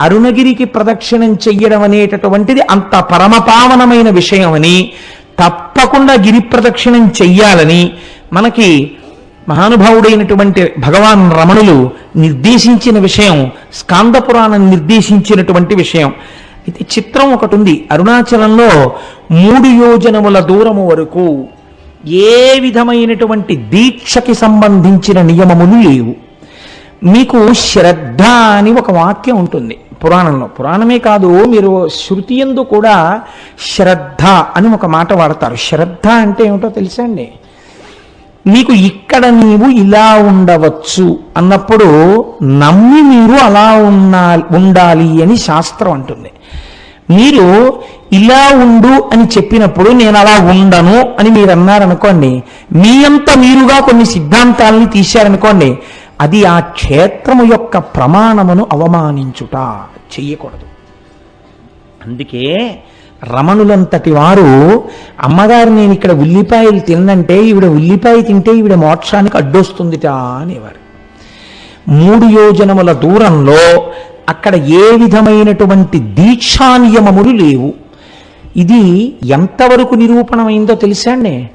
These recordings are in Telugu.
అరుణగిరికి ప్రదక్షిణం చెయ్యడం అనేటటువంటిది అంత పరమపావనమైన విషయమని తప్పకుండా గిరి ప్రదక్షిణం చెయ్యాలని మనకి మహానుభావుడైనటువంటి భగవాన్ రమణులు నిర్దేశించిన విషయం స్కాంద పురాణం నిర్దేశించినటువంటి విషయం. అయితే చిత్రం ఒకటి ఉంది. అరుణాచలంలో మూడు యోజనముల దూరము వరకు ఏ విధమైనటువంటి దీక్షకి సంబంధించిన నియమములు లేవు. మీకు శ్రద్ధ అని ఒక వాక్యం ఉంటుంది. పురాణంలో. పురాణమే కాదు మీరు శృతి ఎందు కూడా శ్రద్ధ అని ఒక మాట వాడతారు. శ్రద్ధ అంటే ఏమిటో తెలుసా అండి? నీకు ఇక్కడ నీవు ఇలా ఉండవచ్చు అన్నప్పుడు నమ్మి మీరు అలా ఉన్నా ఉండాలి అని శాస్త్రం అంటుంది. మీరు ఇలా ఉండు అని చెప్పినప్పుడు నేను అలా ఉండను అని మీరు అన్నారనుకోండి మీ అంత మీరుగా కొన్ని సిద్ధాంతాలని తీశారనుకోండి అది ఆ క్షేత్రము యొక్క ప్రమాణమును అవమానించుట చెయ్యకూడదు. అందుకే రమణులంతటి వారు అమ్మగారు నేను ఇక్కడ ఉల్లిపాయలు తిన్నంటే ఈవిడ ఉల్లిపాయ తింటే ఈవిడ మోక్షానికి అడ్డొస్తుందిట అనేవారు. మూడు యోజనముల దూరంలో అక్కడ ఏ విధమైనటువంటి దీక్షానియమములు లేవు. ఇది ఎంతవరకు నిరూపణమైందో తెలిసాండే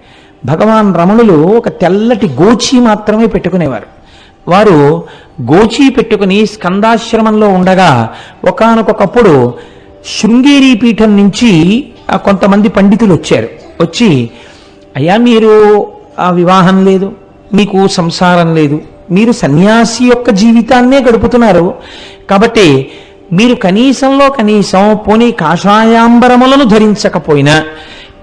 భగవాన్ రమణులు ఒక తెల్లటి గోచి మాత్రమే పెట్టుకునేవారు. వారు గోచి పెట్టుకుని స్కందాశ్రమంలో ఉండగా ఒకానొకప్పుడు శృంగేరి పీఠం నుంచి కొంతమంది పండితులు వచ్చారు. వచ్చి అయ్యా మీరు ఆ వివాహం లేదు మీకు సంసారం లేదు మీరు సన్యాసి యొక్క జీవితాన్నే గడుపుతున్నారు. కాబట్టి మీరు కనీసంలో కనీసం పోనీ కాషాయాంబరములను ధరించకపోయినా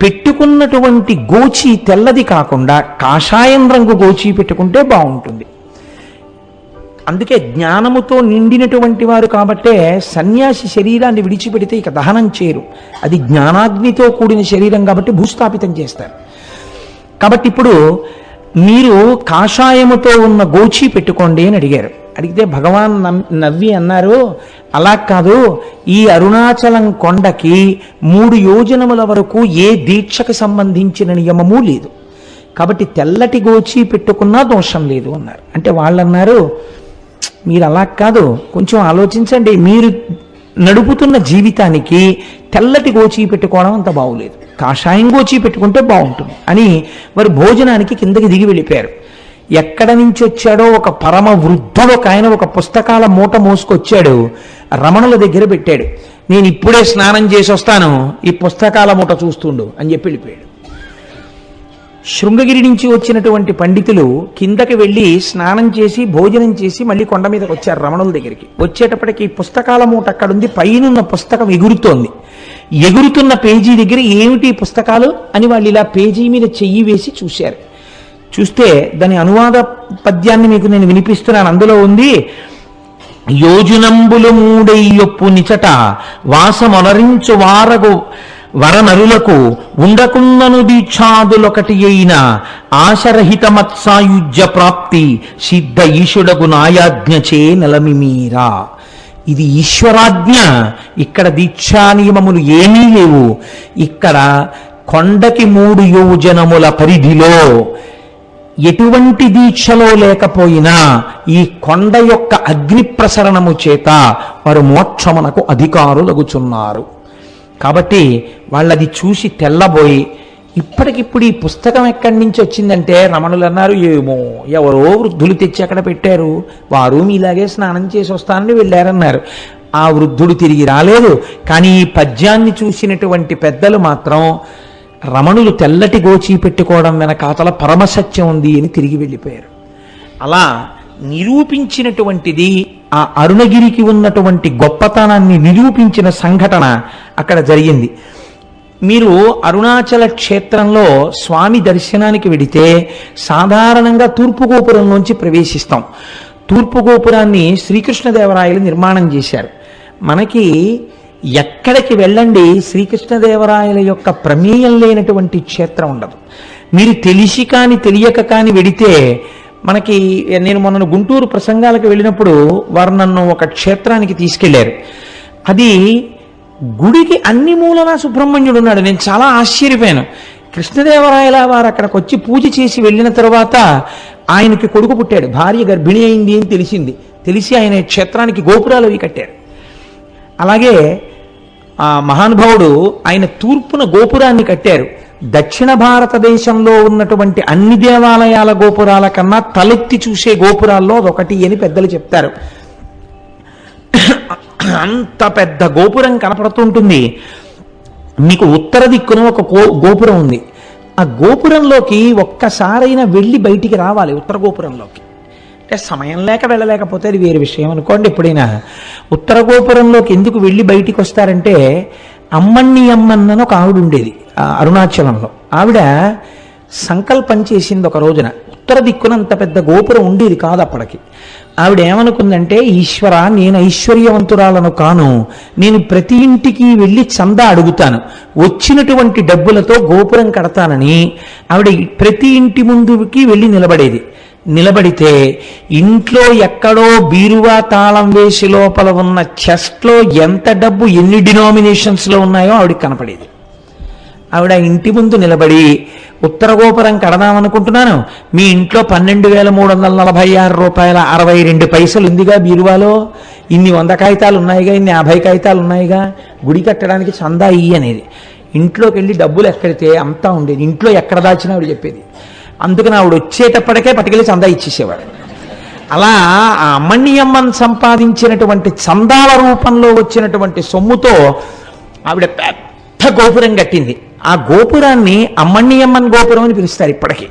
పెట్టుకున్నటువంటి గోచి తెల్లది కాకుండా కాషాయం రంగు గోచి పెట్టుకుంటే బాగుంటుంది. అందుకే జ్ఞానముతో నిండినటువంటి వారు కాబట్టే సన్యాసి శరీరాన్ని విడిచిపెడితే ఇక దహనం చేయరు. అది జ్ఞానాగ్నితో కూడిన శరీరం కాబట్టి భూస్థాపితం చేస్తారు. కాబట్టి ఇప్పుడు మీరు కాషాయముతో ఉన్న గోచి పెట్టుకోండి అని అడిగారు. అడిగితే భగవాన్ నవ్వి అన్నారు అలా కాదు ఈ అరుణాచలం కొండకి మూడు యోజనముల వరకు ఏ దీక్షకు సంబంధించిన నియమము లేదు. కాబట్టి తెల్లటి గోచి పెట్టుకున్నా దోషం లేదు అన్నారు. అంటే వాళ్ళు అన్నారు మీరు అలా కాదు. కొంచెం ఆలోచించండి. మీరు నడుపుతున్న జీవితానికి తెల్లటి గోచి పెట్టుకోవడం అంత బాగులేదు. కాషాయం గోచి పెట్టుకుంటే బాగుంటుంది. అని వారు భోజనానికి కిందకి దిగి వెళ్ళిపోయారు. ఎక్కడ నుంచి వచ్చాడో ఒక పరమ వృద్ధుడు ఒక ఆయన ఒక పుస్తకాల మూట మోసుకొచ్చాడు. రమణుల దగ్గర పెట్టాడు. నేను ఇప్పుడే స్నానం చేసి వస్తాను. ఈ పుస్తకాల మూట చూస్తుండు అని చెప్పి వెళ్ళిపోయాడు. శృంగగిరి నుంచి వచ్చినటువంటి పండితులు కిందకి వెళ్ళి స్నానం చేసి భోజనం చేసి మళ్ళీ కొండ మీదకి వచ్చారు రమణుల దగ్గరికి. వచ్చేటప్పటికి పుస్తకాల మూట అక్కడుంది పైనున్న పుస్తకం ఎగురుతోంది. ఎగురుతున్న పేజీ దగ్గర ఏమిటి పుస్తకాలు అని వాళ్ళు ఇలా పేజీ మీద చెయ్యి వేసి చూశారు. చూస్తే దాని అనువాద పద్యాన్ని మీకు నేను వినిపిస్తున్నాను. అందులో ఉంది యోజునంబులు యొప్పు నిచట వాసమొనరించు వారగు వరనరులకు ఉండకున్నను దీక్షాదులొకటి అయిన ఆశరహిత మత్సాయుజ్య ప్రాప్తి సిద్ధ ఈశుడగు నాయాజ్ఞచే నలమిమీరా ఇది ఈశ్వరాజ్ఞ. ఇక్కడ దీక్షా నియమములు ఏమీ లేవు. ఇక్కడ కొండకి మూడు యోజనముల పరిధిలో ఎటువంటి దీక్షలో లేకపోయినా ఈ కొండ యొక్క అగ్ని ప్రసరణము చేత వారు మోక్షమునకు అధికారులగుచున్నారు. కాబట్టి వాళ్ళది చూసి తెల్లబోయి ఇప్పటికిప్పుడు ఈ పుస్తకం ఎక్కడి నుంచి వచ్చిందంటే రమణులు అన్నారు ఏమో ఎవరో వృద్ధులు తెచ్చి అక్కడ పెట్టారు. వారు మీలాగే స్నానం చేసి వస్తానని వెళ్ళారన్నారు. ఆ వృద్ధుడు తిరిగి రాలేదు. కానీ ఈ పద్యాన్ని చూసినటువంటి పెద్దలు మాత్రం రమణులు తెల్లటి గోచి పెట్టుకోవడం వెనకాతల పరమసత్యం ఉంది అని తిరిగి వెళ్ళిపోయారు. అలా నిరూపించినటువంటిది ఆ అరుణగిరికి ఉన్నటువంటి గొప్పతనాన్ని నిరూపించిన సంఘటన అక్కడ జరిగింది. మీరు అరుణాచల క్షేత్రంలో స్వామి దర్శనానికి వెడితే సాధారణంగా తూర్పు గోపురంలోంచి ప్రవేశిస్తాం. తూర్పు గోపురాన్ని శ్రీకృష్ణదేవరాయలు నిర్మాణం చేశారు. మనకి ఎక్కడికి వెళ్ళండి శ్రీకృష్ణదేవరాయల యొక్క ప్రమేయం లేనటువంటి క్షేత్రం ఉండదు. మీరు తెలిసి కానీ తెలియక కానీ వెడితే మనకి నేను మొన్న గుంటూరు ప్రసంగాలకు వెళ్ళినప్పుడు వారు నన్ను ఒక క్షేత్రానికి తీసుకెళ్ళారు. అది గుడికి అన్ని మూలన సుబ్రహ్మణ్యుడు ఉన్నాడు. నేను చాలా ఆశ్చర్యపోయాను. కృష్ణదేవరాయల వారు అక్కడికి వచ్చి పూజ చేసి వెళ్ళిన తర్వాత ఆయనకి కొడుకు పుట్టాడు. భార్య గర్భిణి అయింది అని తెలిసింది. తెలిసి ఆయన క్షేత్రానికి గోపురాలు అవి కట్టారు. అలాగే ఆ మహానుభావుడు ఆయన తూర్పున గోపురాన్ని కట్టారు. దక్షిణ భారతదేశంలో ఉన్నటువంటి అన్ని దేవాలయాల గోపురాల కన్నా తలెత్తి చూసే గోపురాల్లో అదొకటి అని పెద్దలు చెప్తారు. అంత పెద్ద గోపురం కనపడుతుంటుంది. మీకు ఉత్తర దిక్కున ఒక గో- గోపురం ఉంది. ఆ గోపురంలోకి ఒక్కసారైనా వెళ్ళి బయటికి రావాలి ఉత్తర గోపురంలోకి. అంటే సమయం లేక వెళ్ళలేకపోతే అది వేరే విషయం అనుకోండి ఎప్పుడైనా. ఉత్తర గోపురంలోకి ఎందుకు వెళ్ళి బయటికి వస్తారంటే అమ్మణ్ణి అమ్మన్నని ఒక ఆవిడ ఉండేది. అరుణాచలంలో. ఆవిడ సంకల్పం చేసింది ఒక రోజున. ఉత్తర దిక్కున అంత పెద్ద గోపురం ఉండేది కాదు అప్పటికి. ఆవిడ ఏమనుకుందంటే ఈశ్వర నేను ఐశ్వర్యవంతురాలను కాను. నేను ప్రతి ఇంటికి వెళ్ళి చందా అడుగుతాను. వచ్చినటువంటి డబ్బులతో గోపురం కడతానని. ఆవిడ ప్రతి ఇంటి ముందుకి వెళ్ళి నిలబడేది. నిలబడితే ఇంట్లో ఎక్కడో బీరువా తాళం వేసి లోపల ఉన్న చెస్ట్లో ఎంత డబ్బు ఎన్ని డినామినేషన్స్లో ఉన్నాయో ఆవిడకి కనపడేది. ఆవిడ ఇంటి ముందు నిలబడి ఉత్తర గోపురం కడదామనుకుంటున్నాను. మీ ఇంట్లో పన్నెండు వేల మూడు వందల నలభై ఆరు రూపాయల అరవై రెండు పైసలు ఉందిగా బీరువాలో. ఇన్ని వంద కాగితాలు ఉన్నాయిగా ఇన్ని యాభై కాగితాలు ఉన్నాయిగా గుడి కట్టడానికి చందా ఇయ్యి అనేది. ఇంట్లోకి వెళ్ళి డబ్బులు ఎక్కడితే అంతా ఉండేది. ఇంట్లో ఎక్కడ దాచినా ఆవిడ చెప్పేది. అందుకని ఆవిడ వచ్చేటప్పటికే పట్టుకెళ్ళి చందా ఇచ్చేసేవాడు. అలా ఆ అమ్మణ్యమ్మన్ సంపాదించినటువంటి చందాల రూపంలో వచ్చినటువంటి సొమ్ముతో ఆవిడ పెద్ద గోపురం కట్టింది. ఆ గోపురాన్ని అమ్మణ్యమ్మన్ గోపురం అని పిలుస్తారు ఇప్పటికీ.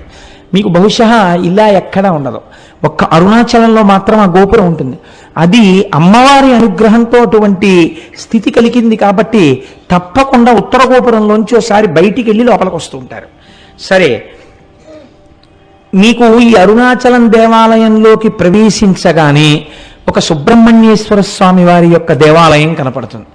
మీకు బహుశా ఇలా ఎక్కడా ఉండదు. ఒక్క అరుణాచలంలో మాత్రం ఆ గోపురం ఉంటుంది. అది అమ్మవారి అనుగ్రహంతో అటువంటి స్థితి కలిగింది కాబట్టి తప్పకుండా ఉత్తర గోపురంలోంచి ఒకసారి బయటికి వెళ్ళి లోపలికి వస్తూ ఉంటారు. సరే. మీకు ఈ అరుణాచలం దేవాలయంలోకి ప్రవేశించగానే ఒక సుబ్రహ్మణ్యేశ్వర స్వామి వారి యొక్క దేవాలయం కనపడుతుంది.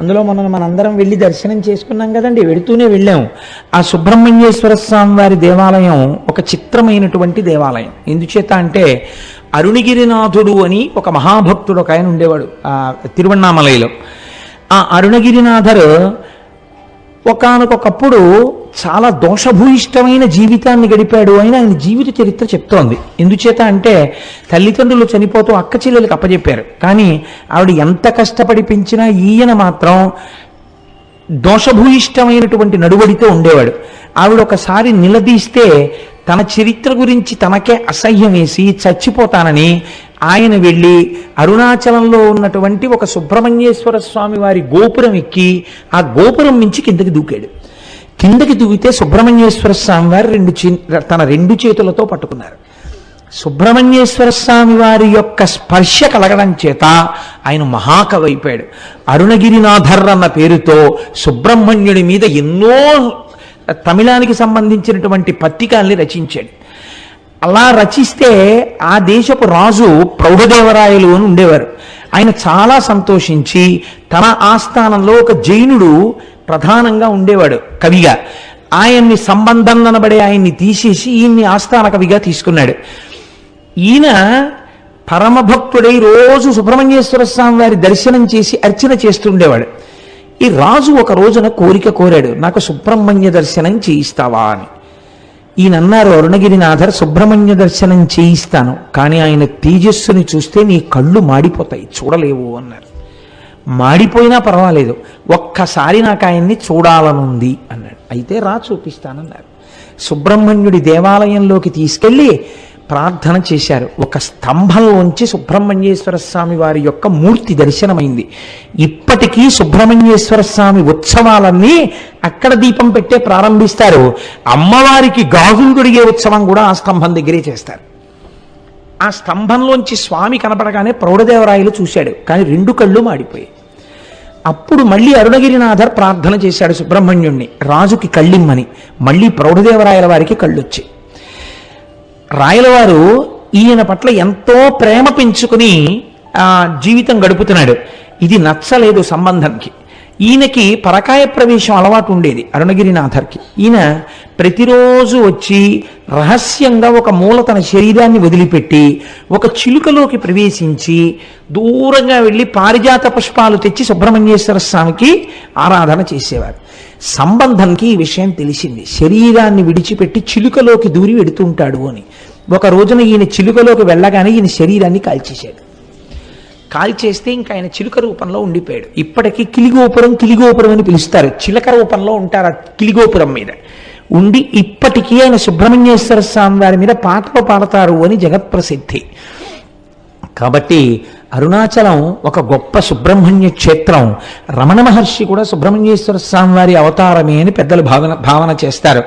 అందులో మనం మనందరం వెళ్ళి దర్శనం చేసుకున్నాం కదండి వెళుతూనే వెళ్ళాం. ఆ సుబ్రహ్మణ్యేశ్వర స్వామి వారి దేవాలయం ఒక చిత్రమైనటువంటి దేవాలయం. ఎందుచేత అంటే అరుణగిరినాథుడు అని ఒక మహాభక్తుడు ఒక ఆయన ఉండేవాడు ఆ తిరువണ്ണామలైలో ఆ అరుణగిరినాథరు ఒకనకొకప్పుడు చాలా దోషభూయిష్టమైన జీవితాన్ని గడిపాడు అని ఆయన జీవిత చరిత్ర చెప్తోంది. ఎందుచేత అంటే తల్లిదండ్రులు చనిపోతూ అక్క చెల్లెలకు అప్పచెప్పారు కానీ ఆవిడ ఎంత కష్టపడి పెంచినా ఈయన మాత్రం దోషభూయిష్టమైనటువంటి నడువడితో ఉండేవాడు. ఆవిడ ఒకసారి నిలదీస్తే తన చరిత్ర గురించి తనకే అసహ్యం వేసి చచ్చిపోతానని ఆయన వెళ్ళి అరుణాచలంలో ఉన్నటువంటి ఒక సుబ్రహ్మణ్యేశ్వర స్వామి వారి గోపురం ఎక్కి ఆ గోపురం నుంచి కిందకి దూకాడు. కిందకి దూకితే సుబ్రహ్మణ్యేశ్వర స్వామి వారు రెండు తన రెండు చేతులతో పట్టుకున్నారు. సుబ్రహ్మణ్యేశ్వర స్వామి వారి యొక్క స్పర్శ కలగడం చేత ఆయన మహాకవి అయిపోయాడు అరుణగిరినాథర్ అన్న పేరుతో సుబ్రహ్మణ్యుడి మీద ఎన్నో తమిళానికి సంబంధించినటువంటి పత్రికల్ని రచించాడు. అలా రచిస్తే ఆ దేశపు రాజు ప్రౌఢదేవరాయలు అని ఉండేవారు. ఆయన చాలా సంతోషించి తన ఆస్థానంలో ఒక జైనుడు ప్రధానంగా ఉండేవాడు కవిగా. ఆయన్ని సంబంధం అనబడే ఆయన్ని తీసేసి ఈయన్ని ఆస్థాన కవిగా తీసుకున్నాడు. ఈయన పరమభక్తుడై రోజు సుబ్రహ్మణ్యేశ్వర స్వామి వారి దర్శనం చేసి అర్చన చేస్తుండేవాడు. ఈ రాజు ఒక రోజున కోరిక కోరాడు నాకు సుబ్రహ్మణ్య దర్శనం చేయిస్తావా అని. ఈయన అన్నారు అరుణగిరినాథర్ సుబ్రహ్మణ్య దర్శనం చేయిస్తాను కానీ ఆయన తేజస్సుని చూస్తే నీ కళ్ళు మాడిపోతాయి చూడలేవు అన్నారు. మాడిపోయినా పర్వాలేదు ఒక్కసారి నాకు ఆయన్ని చూడాలనుంది అన్నాడు. అయితే రా చూపిస్తానన్నారు. సుబ్రహ్మణ్యుడి దేవాలయంలోకి తీసుకెళ్ళి ప్రార్థన చేశారు. ఒక స్తంభంలోంచి సుబ్రహ్మణ్యేశ్వర స్వామి వారి యొక్క మూర్తి దర్శనమైంది. ఇప్పటికీ సుబ్రహ్మణ్యేశ్వర స్వామి ఉత్సవాలన్నీ అక్కడ దీపం పెట్టే ప్రారంభిస్తారు. అమ్మవారికి గాజులు తొడిగే ఉత్సవం కూడా ఆ స్తంభం దగ్గరే చేస్తారు. ఆ స్తంభంలోంచి స్వామి కనపడగానే ప్రౌఢదేవరాయలు చూశాడు. కానీ రెండు కళ్ళు మాడిపోయాయి. అప్పుడు మళ్ళీ అరుణగిరినాథర్ ప్రార్థన చేశాడు సుబ్రహ్మణ్యుణ్ణి. రాజుకి కళ్ళిమ్మని. మళ్ళీ ప్రౌఢదేవరాయల వారికి కళ్ళొచ్చాయి. రాయలవారు ఈయన పట్ల ఎంతో ప్రేమ పెంచుకుని జీవితం గడుపుతున్నాడు. ఇది నచ్చలేదు సంబంధంకి. ఈయనకి పరకాయ ప్రవేశం అలవాటు ఉండేది అరుణగిరినాథర్కి. ఈయన ప్రతిరోజు వచ్చి రహస్యంగా ఒక మూల తన శరీరాన్ని వదిలిపెట్టి ఒక చిలుకలోకి ప్రవేశించి దూరంగా వెళ్ళి పారిజాత పుష్పాలు తెచ్చి సుబ్రహ్మణ్యేశ్వర స్వామికి ఆరాధన చేసేవారు. సంబంధంకి ఈ విషయం తెలిసింది. శరీరాన్ని విడిచిపెట్టి చిలుకలోకి దూరి వెడుతుంటాడు అని. ఒక రోజున ఈయన చిలుకలోకి వెళ్ళగానే ఈయన శరీరాన్ని కాల్చేశాడు. కాల్చేస్తే ఇంకా ఆయన చిలుక రూపంలో ఉండిపోయాడు. ఇప్పటికీ కిలిగోపురం కిలిగోపురం అని పిలుస్తారు. చిలక రూపంలో ఉంటారు ఆ కిలిగోపురం మీద. ఉండి ఇప్పటికీ ఆయన సుబ్రహ్మణ్యేశ్వర స్వామి వారి మీద పాటలు పాడతారు అని జగత్ప్రసిద్ధి. కాబట్టి అరుణాచలం ఒక గొప్ప సుబ్రహ్మణ్య క్షేత్రం. రమణ మహర్షి కూడా సుబ్రహ్మణ్యేశ్వర స్వామి వారి అవతారమే అని పెద్దలు భావన భావన చేస్తారు.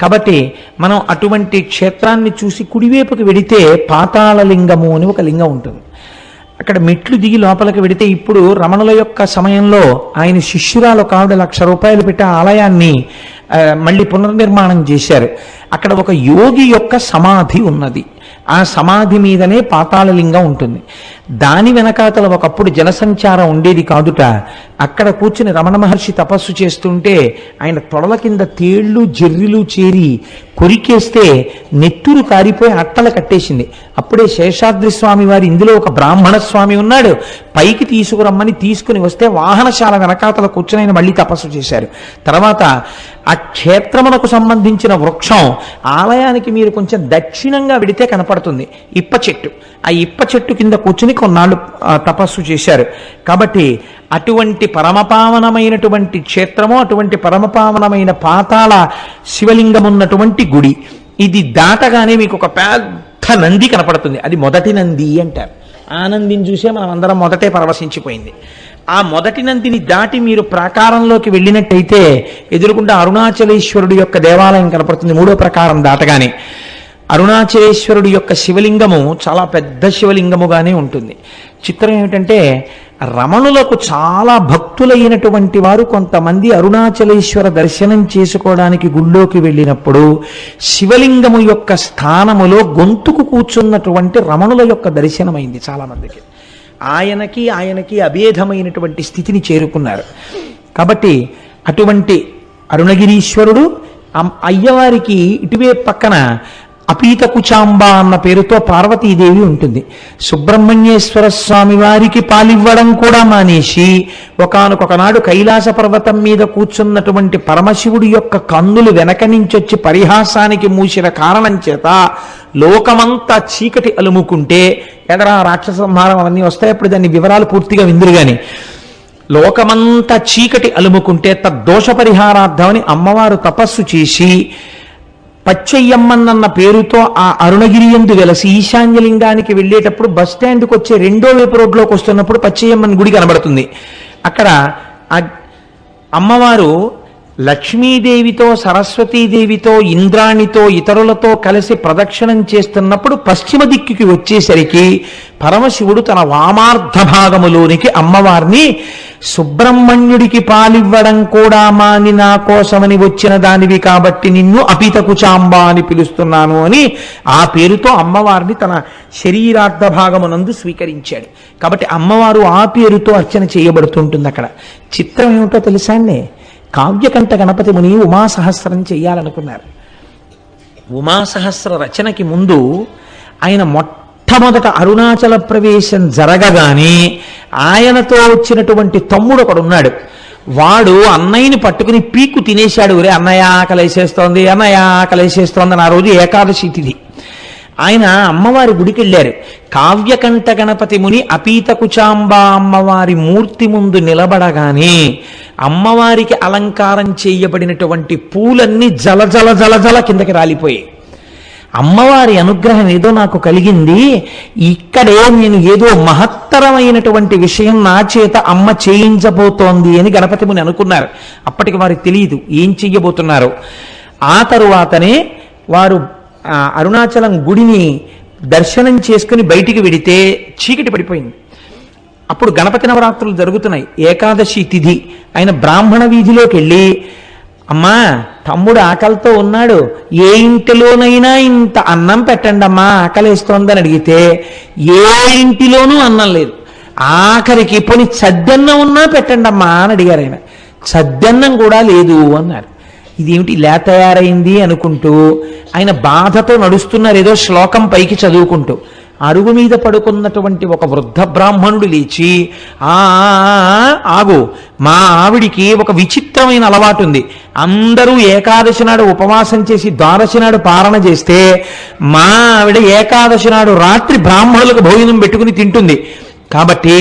కాబట్టి మనం అటువంటి క్షేత్రాన్ని చూసి కుడివైపుకి వెడితే పాతాళలింగము అని ఒక లింగం ఉంటుంది. అక్కడ మెట్లు దిగి లోపలికి వెడితే ఇప్పుడు రమణుల యొక్క సమయంలో ఆయన శిష్యురాలు ఒక లక్ష రూపాయలు పెట్టి ఆలయాన్ని మళ్ళీ పునర్నిర్మాణం చేశారు. అక్కడ ఒక యోగి యొక్క సమాధి ఉన్నది. ఆ సమాధి మీదనే పాతాళలింగం ఉంటుంది. దాని వెనకాతల ఒకప్పుడు జనసంచారం ఉండేది కాదుట. అక్కడ కూర్చుని రమణ మహర్షి తపస్సు చేస్తుంటే ఆయన తొడల కింద తేళ్ళు జర్రిలు చేరి కొరికేస్తే నెత్తురు కారిపోయి అట్టలు కట్టేసింది. అప్పుడే శేషాద్రి స్వామి వారి ఇందులో ఒక బ్రాహ్మణ స్వామి ఉన్నాడు. పైకి తీసుకురమ్మని తీసుకుని వస్తే వాహనశాల వెనకాతల కూర్చుని ఆయన మళ్ళీ తపస్సు చేశారు. తర్వాత ఆ క్షేత్రమునకు సంబంధించిన వృక్షం ఆలయానికి మీరు కొంచెం దక్షిణంగా విడితే కనపడుతుంది. ఇప్ప చెట్టు ఆ ఇప్ప చెట్టు కింద కూర్చుని కొన్నాళ్ళు తపస్సు చేశారు. కాబట్టి అటువంటి పరమపావనమైనటువంటి క్షేత్రము అటువంటి పరమపావనమైన పాతాళ శివలింగం ఉన్నటువంటి గుడి ఇది దాటగానే మీకు ఒక పెద్ద నంది కనపడుతుంది. అది మొదటి నంది అంటారు. ఆ నందిని చూసే మనం అందరం మొదటే పరవశించిపోయింది. ఆ మొదటి నందిని దాటి మీరు ప్రాకారంలోకి వెళ్ళినట్టయితే ఎదురుకుండా అరుణాచలేశ్వరుడు యొక్క దేవాలయం కనపడుతుంది. మూడో ప్రకారం దాటగానే. అరుణాచలేశ్వరుడు యొక్క శివలింగము చాలా పెద్ద శివలింగముగానే ఉంటుంది. చిత్రం ఏమిటంటే రమణులకు చాలా భక్తులైనటువంటి వారు కొంతమంది అరుణాచలేశ్వర దర్శనం చేసుకోవడానికి గుళ్ళోకి వెళ్ళినప్పుడు శివలింగము యొక్క స్థానములో గొంతుకు కూర్చున్నటువంటి రమణుల యొక్క దర్శనమైంది చాలామందికి ఆయనకి ఆయనకి అభేదమైనటువంటి స్థితిని చేరుకున్నారు. కాబట్టి అటువంటి అరుణగిరీశ్వరుడు అయ్యవారికి ఇటువే పక్కన అపీత కుచాంబ అన్న పేరుతో పార్వతీదేవి ఉంటుంది. సుబ్రహ్మణ్యేశ్వర స్వామి వారికి పాలివ్వడం కూడా మానేసి ఒకనకొకనాడు కైలాస పర్వతం మీద కూర్చున్నటువంటి పరమశివుడి యొక్క కన్నులు వెనక నుంచొచ్చి పరిహాసానికి మూసిన కారణం చేత లోకమంతా చీకటి అలుముకుంటే ఎదరా రాక్షస సంహారం అవన్నీ వస్తాయి అప్పుడు దాన్ని వివరాలు పూర్తిగా విందురు కానీ లోకమంతా చీకటి అలుముకుంటే తద్దోష పరిహారార్థమని అమ్మవారు తపస్సు చేసి పచ్చయ్యమ్మన్నన్న పేరుతో ఆ అరుణగిరి ఎందు వెలసి ఈశాన్యలింగానికి వెళ్ళేటప్పుడు బస్ స్టాండ్కి వచ్చే రెండో వైపు రోడ్లోకి వస్తున్నప్పుడు పచ్చయ్యమ్మన్ గుడి కనబడుతుంది. అక్కడ అమ్మవారు లక్ష్మీదేవితో సరస్వతీదేవితో ఇంద్రాణితో ఇతరులతో కలిసి ప్రదక్షిణం చేస్తున్నప్పుడు పశ్చిమ దిక్కుకి వచ్చేసరికి పరమశివుడు తన వామార్ధ భాగములోనికి అమ్మవారిని సుబ్రహ్మణ్యుడికి పాలివ్వడం కూడా మాని నా కోసమని వచ్చిన దానివి కాబట్టి నిన్ను అపిత కుచాంబ అని పిలుస్తున్నాను అని ఆ పేరుతో అమ్మవారిని తన శరీరార్థ భాగమునందు స్వీకరించాడు. కాబట్టి అమ్మవారు ఆ పేరుతో అర్చన చేయబడుతుంటుంది అక్కడ. చిత్రం ఏమిటో తెలుసా అండి? కావ్యకంఠ గణపతి ముని ఉమాసహస్రం చేయాలనుకున్నారు ఉమాసహస్ర రచనకి ముందు ఆయన మొట్టమొదట అరుణాచల ప్రవేశం జరగగానే ఆయనతో వచ్చినటువంటి తమ్ముడు ఒకడు ఉన్నాడు. వాడు అన్నయ్యని పట్టుకుని పీకు తినేశాడు. ఒరే అన్నయ్య ఆకలేసేస్తోంది అన్నయ్య ఆకలేసేస్తోంది అని ఆ రోజు ఏకాదశి తిథి ఆయన అమ్మవారి గుడికి వెళ్ళారు కావ్యకంఠ గణపతి ముని అపీత కుచాంబా అమ్మవారి మూర్తి ముందు నిలబడగానే అమ్మవారికి అలంకారం చేయబడినటువంటి పూలన్నీ జల జల జల జల కిందకి రాలిపోయాయి. అమ్మవారి అనుగ్రహం ఏదో నాకు కలిగింది. ఇక్కడే నేను ఏదో మహత్తరమైనటువంటి విషయం నా చేత అమ్మ చేయించబోతోంది అని గణపతి ముని అనుకున్నారు. అప్పటికి వారికి తెలియదు ఏం చెయ్యబోతున్నారు. ఆ తరువాతనే వారు అరుణాచలం గుడిని దర్శనం చేసుకుని బయటికి వెడితే చీకటి పడిపోయింది. అప్పుడు గణపతి నవరాత్రులు జరుగుతున్నాయి. ఏకాదశి తిథి. ఆయన బ్రాహ్మణ వీధిలోకి వెళ్ళి అమ్మా తమ్ముడు ఆకలితో ఉన్నాడు. ఏ ఇంటిలోనైనా ఇంత అన్నం పెట్టండి అమ్మా ఆకలేస్తోందని అడిగితే ఏ ఇంటిలోనూ అన్నం లేదు. ఆఖరికి పోని చద్దన్నం ఉన్నా పెట్టండి అమ్మా అని అడిగారు ఆయన. చద్దన్నం కూడా లేదు అన్నారు. ఇదేమిటి ఇలా తయారైంది అనుకుంటూ ఆయన బాధతో నడుస్తున్నారు ఏదో శ్లోకం పైకి చదువుకుంటూ అరుగు మీద పడుకున్నటువంటి ఒక వృద్ధ బ్రాహ్మణుడు లేచి ఆ ఆగు మా ఆవిడికి ఒక విచిత్రమైన అలవాటు ఉంది. అందరూ ఏకాదశి నాడు ఉపవాసం చేసి ద్వాదశి నాడు పారణ చేస్తే మా ఆవిడ ఏకాదశి నాడు రాత్రి బ్రాహ్మణులకు భోజనం పెట్టుకుని తింటుంది. కాబట్టి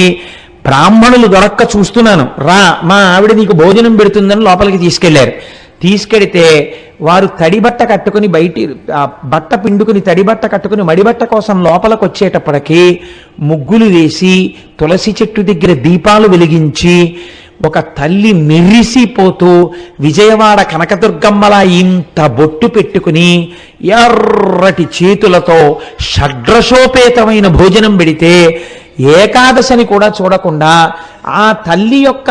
బ్రాహ్మణులు దొరక్క చూస్తున్నాను. రా మా ఆవిడ నీకు భోజనం పెడుతుందని లోపలికి తీసుకెళ్ళారు. తీసుకెడితే వారు తడి బట్ట కట్టుకుని బయటి ఆ బట్ట పిండుకుని తడి బట్ట కట్టుకుని మడిబట్ట కోసం లోపలికి వచ్చేటప్పటికి ముగ్గులు వేసి తులసి చెట్టు దగ్గర దీపాలు వెలిగించి ఒక తల్లి మెరిసిపోతూ విజయవాడ కనకదుర్గమ్మలా ఇంత బొట్టు పెట్టుకుని ఎర్రటి చేతులతో షడ్రశోపేతమైన భోజనం పెడితే ఏకాదశని కూడా చూడకుండా ఆ తల్లి యొక్క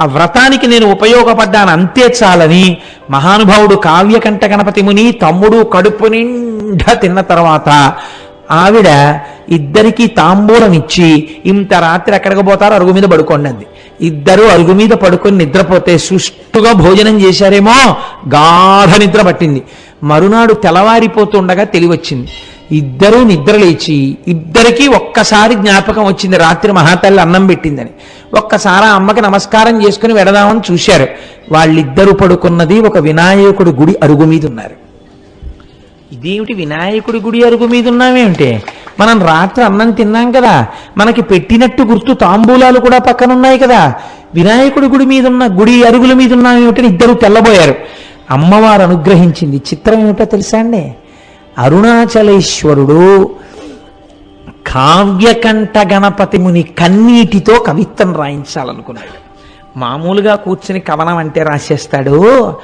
ఆ వ్రతానికి నేను ఉపయోగపడ్డాను అంతే చాలని. మహానుభావుడు కావ్యకంఠ గణపతి ముని తమ్ముడు కడుపు నిండా తిన్న తర్వాత ఆవిడ ఇద్దరికి తాంబూలం ఇచ్చి ఇంత రాత్రి ఎక్కడికి పోతారో అరుగు మీద పడుకోండి అంది ఇద్దరు అరుగు మీద పడుకొని నిద్రపోతే సుష్టుగా భోజనం చేశారేమో గాఢ నిద్ర పట్టింది. మరునాడు తెల్లవారిపోతుండగా తెలివచ్చింది. ఇద్దరూ నిద్ర లేచి ఇద్దరికీ ఒక్కసారి జ్ఞాపకం వచ్చింది. రాత్రి మహాతల్లి అన్నం పెట్టిందని. ఒక్కసారి అమ్మకి నమస్కారం చేసుకుని వెడదామని చూశారు. వాళ్ళిద్దరూ పడుకున్నది ఒక వినాయకుడి గుడి అరుగు మీద ఉన్నారు ఇదేమిటి వినాయకుడి గుడి అరుగు మీద ఉన్నామేమిటి మనం రాత్రి అన్నం తిన్నాం కదా. మనకి పెట్టినట్టు గుర్తు తాంబూలాలు కూడా పక్కన ఉన్నాయి కదా. వినాయకుడి గుడి మీద ఉన్న గుడి అరుగుల మీద ఉన్నామేమిటని ఇద్దరు తెల్లబోయారు. అమ్మవారు అనుగ్రహించింది. చిత్రం ఏమిటో తెలుసా అండి? అరుణాచలేశ్వరుడు కావ్యకంఠ గణపతి ముని కన్నీటితో కవిత్వం రాయించాలనుకున్నాడు. మామూలుగా కూర్చుని కవనం అంటే రాసేస్తాడు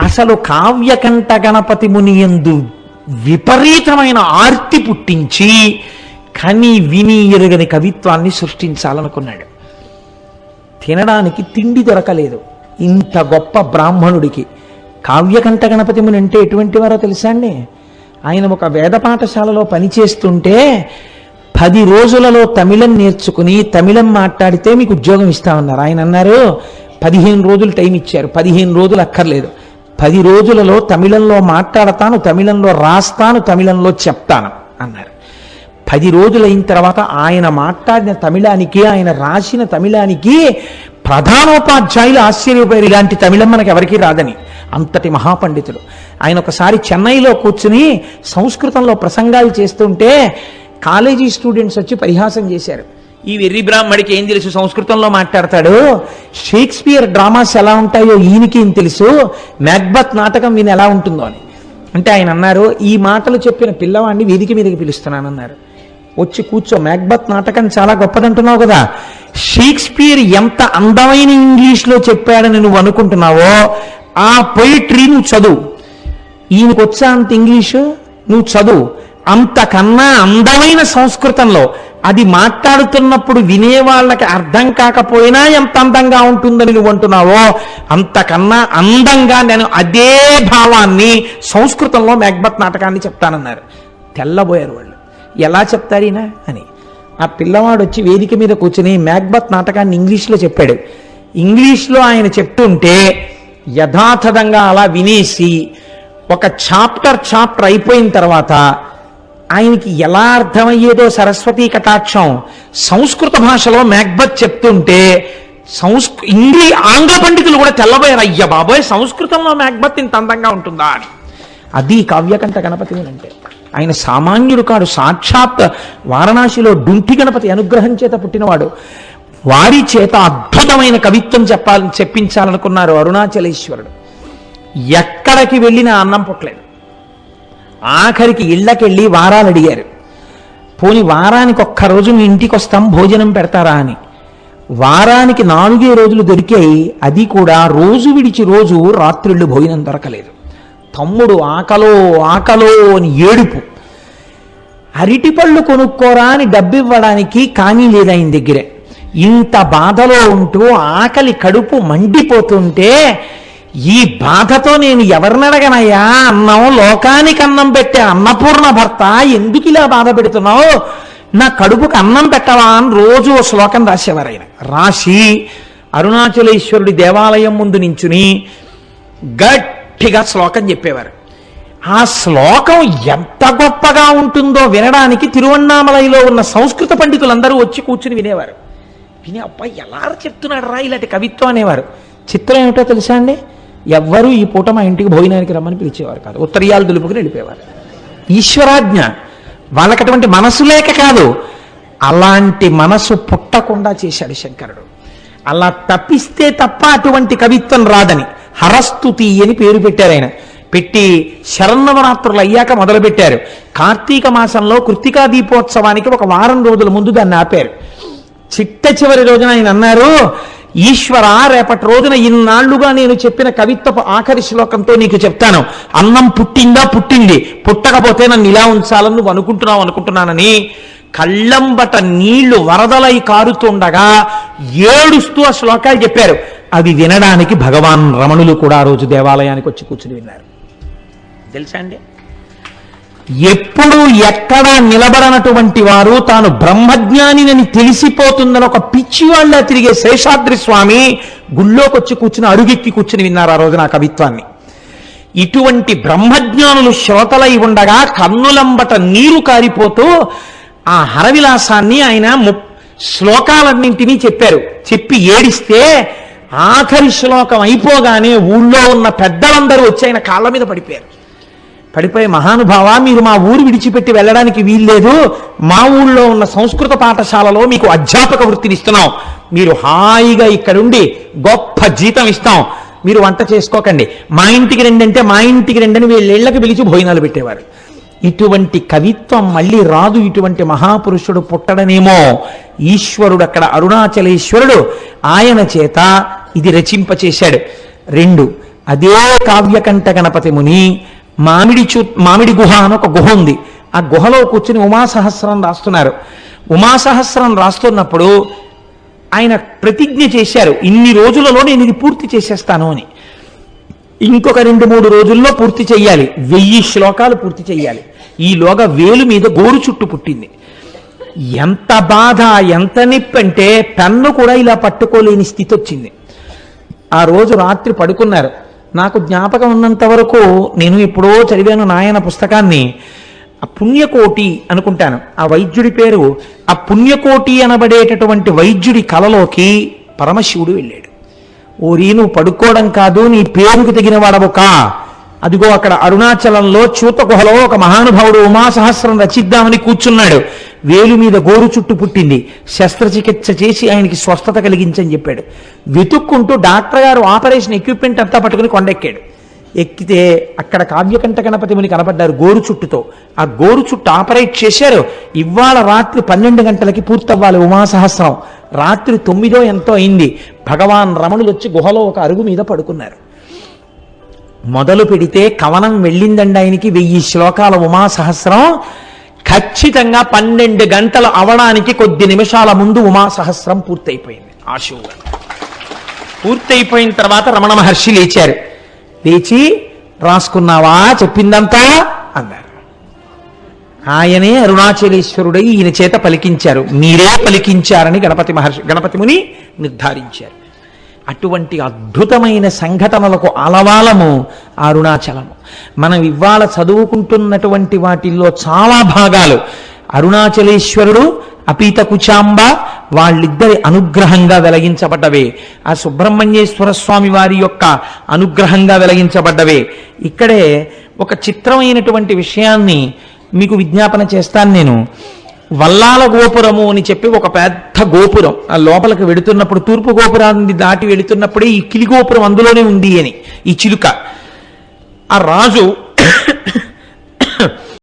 అసలు కావ్యకంఠ గణపతి ముని ఎందు విపరీతమైన ఆర్తి పుట్టించి కని విని ఎరుగని కవిత్వాన్ని సృష్టించాలనుకున్నాడు. తినడానికి తిండి దొరకలేదు. ఇంత గొప్ప బ్రాహ్మణుడికి కావ్యకంఠ గణపతి ముని అంటే ఎటువంటి వారో తెలుసా అండి? ఆయన ఒక వేద పాఠశాలలో పనిచేస్తుంటే పది రోజులలో తమిళం నేర్చుకుని తమిళం మాట్లాడితే మీకు ఉద్యోగం ఇస్తామన్నారు ఆయన అన్నారు పదిహేను రోజులు టైం ఇచ్చారు. పదిహేను రోజులు అక్కర్లేదు. పది రోజులలో తమిళంలో మాట్లాడతాను తమిళంలో రాస్తాను తమిళంలో చెప్తాను అన్నారు. పది రోజులైన తర్వాత ఆయన మాట్లాడిన తమిళానికి ఆయన రాసిన తమిళానికి ప్రధానోపాధ్యాయులు ఆశ్చర్యపోయారు. ఇలాంటి తమిళం మనకు ఎవరికీ రాదని. అంతటి మహాపండితుడు. ఆయన ఒకసారి చెన్నైలో కూర్చుని సంస్కృతంలో ప్రసంగాలు చేస్తుంటే కాలేజీ స్టూడెంట్స్ వచ్చి పరిహాసం చేశారు. ఈ వెర్రి బ్రాహ్మడికి ఏం తెలుసు? సంస్కృతంలో మాట్లాడతాడు. షేక్స్పియర్ డ్రామాస్ ఎలా ఉంటాయో ఈయనకి ఏం తెలుసు? మ్యాక్బత్ నాటకం ఈయన ఎలా ఉంటుందో అని. అంటే ఆయన అన్నారు ఈ మాటలు చెప్పిన పిల్లవాడిని వేదిక మీదకి పిలుస్తున్నానన్నారు వచ్చి కూర్చో మ్యాక్బత్ నాటకం చాలా గొప్పదంటున్నావు కదా. షేక్స్పియర్ ఎంత అందమైన ఇంగ్లీష్లో చెప్పాడని నువ్వు అనుకుంటున్నావో ఆ పొయిట్రీ నువ్వు చదువు. ఈయనకు వచ్చా అంత ఇంగ్లీషు నువ్వు చదువు. అంతకన్నా అందమైన సంస్కృతంలో అది మాట్లాడుతున్నప్పుడు వినే వాళ్ళకి అర్థం కాకపోయినా ఎంత అందంగా ఉంటుందని నువ్వు అంటున్నావో అంతకన్నా అందంగా నేను అదే భావాన్ని సంస్కృతంలో మ్యాక్బత్ నాటకాన్ని చెప్తానన్నారు. తెల్లబోయారు వాళ్ళు. ఎలా చెప్తారు అని. ఆ పిల్లవాడు వచ్చి వేదిక మీద కూర్చుని మ్యాక్బత్ నాటకాన్ని ఇంగ్లీష్లో చెప్పాడు. ఇంగ్లీష్లో ఆయన చెప్తుంటే యథాతథంగా అలా వినేసి ఒక చాప్టర్ చాప్టర్ అయిపోయిన తర్వాత ఆయనకి ఎలా అర్థమయ్యేదో సరస్వతీ కటాక్షం సంస్కృత భాషలో మ్యాక్బత్ చెప్తుంటే సంస్కృ ఇంగ్లీ ఆంగ్ల పండితులు కూడా తెల్లబోయారు. అయ్య బాబోయ్ సంస్కృతంలో మ్యాక్బత్ ఇంత అందంగా ఉంటుందా అని. అది కావ్యకంఠ గణపతి అంటే. ఆయన సామాన్యుడు కాడు సాక్షాత్ వారణాసిలో డుంటి గణపతి అనుగ్రహం చేత పుట్టినవాడు. వారి చేత అద్భుతమైన కవిత్వం చెప్పాలని చెప్పించాలనుకున్నారు అరుణాచలేశ్వరుడు. ఎక్కడికి వెళ్ళినా అన్నం పుట్టలేదు. ఆఖరికి ఇళ్ళకెళ్ళి వారాలు అడిగారు. పోని వారానికి ఒక్కరోజు మీ ఇంటికి వస్తాం భోజనం పెడతారా అని. వారానికి నాలుగే రోజులు దొరికాయి అది కూడా రోజు విడిచి రోజు రాత్రిళ్ళు భోజనం దొరకలేదు. తమ్ముడు ఆకలో ఆకలో అని ఏడుపు. అరటిపళ్ళు కొనుక్కోరా అని డబ్బివ్వడానికి కానీ లేదు ఆయన దగ్గరే. ఇంత బాధలో ఉంటూ ఆకలి కడుపు మండిపోతుంటే ఈ బాధతో నేను ఎవరినడగనయ్యా అన్నం లోకానికి అన్నం పెట్టే అన్నపూర్ణ భర్త ఎందుకు ఇలా బాధ పెడుతున్నావు? నా కడుపుకు అన్నం పెట్టవా అని రోజు ఓ శ్లోకం రాసేవారు ఆయన రాసి అరుణాచలేశ్వరుడి దేవాలయం ముందు నించుని గట్టిగా శ్లోకం చెప్పేవారు. ఆ శ్లోకం ఎంత గొప్పగా ఉంటుందో వినడానికి తిరువన్నామలైలో ఉన్న సంస్కృత పండితులందరూ వచ్చి కూర్చుని వినేవారు. విని అబ్బాయి ఎలా చెప్తున్నాడు రా ఇలాంటి కవిత్వం అనేవారు. చిత్రం ఏమిటో తెలుసా అండి? ఎవ్వరూ ఈ పూట మా ఇంటికి భోజనానికి రమ్మని పిలిచేవారు కాదు. ఉత్తరీయాలు దులుపుకుని వెళ్ళిపోయేవారు. ఈశ్వరాజ్ఞ వాళ్ళకి అటువంటి మనసు లేక కాదు అలాంటి మనసు పుట్టకుండా చేశాడు శంకరుడు. అలా తప్పిస్తే తప్ప అటువంటి కవిత్వం రాదని హరస్తుతి అని పేరు పెట్టారు ఆయన. పెట్టి శరన్నవరాత్రులు అయ్యాక మొదలుపెట్టారు. కార్తీక మాసంలో కృత్తికా దీపోత్సవానికి ఒక వారం రోజుల ముందు దాన్ని ఆపారు. చిట్ట చివరి రోజున ఆయన అన్నారు ఈశ్వర రేపటి రోజున ఇన్నాళ్ళుగా నేను చెప్పిన కవిత్వపు ఆఖరి శ్లోకంతో నీకు చెప్తాను. అన్నం పుట్టిందా పుట్టింది. పుట్టకపోతే నన్ను ఇలా ఉంచాలని నువ్వు అనుకుంటున్నావు అనుకుంటున్నానని కళ్ళంబట నీళ్ళు వరదలై కారుతుండగా ఏడుస్తూ ఆ శ్లోకాలు చెప్పారు. అవి వినడానికి భగవాన్ రమణులు కూడా ఆ రోజు దేవాలయానికి వచ్చి కూర్చుని విన్నారు. తెలుసా అండి? ఎప్పుడు ఎక్కడ నిలబడనటువంటి వారు తాను బ్రహ్మజ్ఞానినని తెలిసిపోతుందని ఒక పిచ్చివాళ్ళ తిరిగే శేషాద్రి స్వామి గుళ్ళోకొచ్చి కూర్చుని అడుగెక్కి కూర్చుని విన్నారు ఆ రోజు నా కవిత్వాన్ని. ఇటువంటి బ్రహ్మజ్ఞానులు శ్రోతలై ఉండగా కన్నులంబట నీరు కారిపోతూ ఆ హరవిలాసాన్ని ఆయన శ్లోకాలన్నింటినీ చెప్పారు. చెప్పి ఏడిస్తే ఆఖరి శ్లోకం అయిపోగానే ఊళ్ళో ఉన్న పెద్దలందరూ వచ్చి ఆయన కాళ్ళ మీద పడిపోయారు. పడిపోయి మహానుభావ మీరు మా ఊరు విడిచిపెట్టి వెళ్ళడానికి వీల్లేదు. మా ఊళ్ళో ఉన్న సంస్కృత పాఠశాలలో మీకు అధ్యాపక వృత్తిని ఇస్తున్నాం. మీరు హాయిగా ఇక్కడుండి గొప్ప జీతం ఇస్తాం. మీరు వంట చేసుకోకండి. మా ఇంటికి రండి అంటే మా ఇంటికి రండి అని వీళ్ళకి పిలిచి భోజనాలు పెట్టేవారు. ఇటువంటి కవిత్వం మళ్ళీ రాదు. ఇటువంటి మహాపురుషుడు పుట్టడనేమో ఈశ్వరుడు అక్కడ అరుణాచలేశ్వరుడు. ఆయన చేత ఇది రచింపచేశాడు. రెండు అదే కావ్యకంఠ గణపతి ముని మామిడి చూ మామిడి గుహ అని ఒక గుహ ఉంది. ఆ గుహలో కూర్చుని ఉమాసహస్రం రాస్తున్నారు. ఉమాసహస్రం రాస్తున్నప్పుడు ఆయన ప్రతిజ్ఞ చేశారు ఇన్ని రోజులలో నేను ఇది పూర్తి చేసేస్తాను అని. ఇంకొక రెండు మూడు రోజుల్లో పూర్తి చేయాలి వెయ్యి శ్లోకాలు పూర్తి చేయాలి ఈలోగా వేలు మీద గోరు చుట్టు పుట్టింది. ఎంత బాధ ఎంత నిప్పంటే అంటే పెన్ను కూడా ఇలా పట్టుకోలేని స్థితి వచ్చింది ఆ రోజు రాత్రి పడుకున్నారు. నాకు జ్ఞాపకం ఉన్నంత వరకు నేను ఎప్పుడో చదివాను నాయన పుస్తకాన్ని. ఆ పుణ్యకోటి అనుకుంటాను. ఆ వైద్యుడి పేరు ఆ పుణ్యకోటి అనబడేటటువంటి వైద్యుడి కలలోకి పరమశివుడు వెళ్ళాడు. ఓరి నువ్వు పడుకోవడం కాదు నీ పేరుకు తగిన వాడవుకా. అదిగో అక్కడ అరుణాచలంలో చూత గుహలో ఒక మహానుభావుడు ఉమాసహస్రం రచిద్దామని కూర్చున్నాడు. వేలు మీద గోరు చుట్టు పుట్టింది. శస్త్రచికిత్స చేసి ఆయనకి స్వస్థత కలిగించని చెప్పాడు. వెతుక్కుంటూ డాక్టర్ గారు ఆపరేషన్ ఎక్విప్మెంట్ అంతా పట్టుకుని కొండెక్కాడు. ఎక్కితే అక్కడ కావ్యకంఠ గణపతి ముని కనబడ్డారు గోరు చుట్టుతో. ఆ గోరు చుట్టు ఆపరేట్ చేశారు. ఇవాళ రాత్రి పన్నెండు గంటలకి పూర్తవ్వాలి ఉమాసహస్రం. రాత్రి తొమ్మిదో ఎంతో అయింది. భగవాన్ రమణులు వచ్చి గుహలో ఒక అరుగు మీద పడుకున్నారు. మొదలు పెడితే కవనం వెళ్ళిందండి ఆయనకి వెయ్యి శ్లోకాల ఉమాసహస్రం. ఖచ్చితంగా పన్నెండు గంటలు అవడానికి కొద్ది నిమిషాల ముందు ఉమా సహస్రం పూర్తయిపోయింది ఆశువుగా పూర్తయిపోయిన తర్వాత రమణ మహర్షి లేచారు. లేచి రాసుకున్నావా? చెప్పిందంతా? అన్నారు. ఆయనే అరుణాచలేశ్వరుడై ఈయన చేత పలికించారు. మీరే పలికించారని గణపతి మహర్షి గణపతి ముని నిర్ధారించారు. అటువంటి అద్భుతమైన సంఘటనలకు అలవాలము అరుణాచలము. మనం ఇవాళ చదువుకుంటున్నటువంటి వాటిల్లో చాలా భాగాలు. అరుణాచలేశ్వరుడు అపీత కుచాంబ వాళ్ళిద్దరి అనుగ్రహంగా వెలగించబడ్డవే. ఆ సుబ్రహ్మణ్యేశ్వర స్వామి వారి యొక్క అనుగ్రహంగా వెలగించబడ్డవే. ఇక్కడే ఒక చిత్రమైనటువంటి విషయాన్ని మీకు విజ్ఞాపన చేస్తాను నేను. వల్లాల గోపురము అని చెప్పి ఒక పెద్ద గోపురం. ఆ లోపలికి వెడుతున్నప్పుడు తూర్పు గోపురాన్ని దాటి వెళుతున్నప్పుడే ఈ కిలి గోపురం అందులోనే ఉంది అని ఈ చిలుక. ఆ రాజు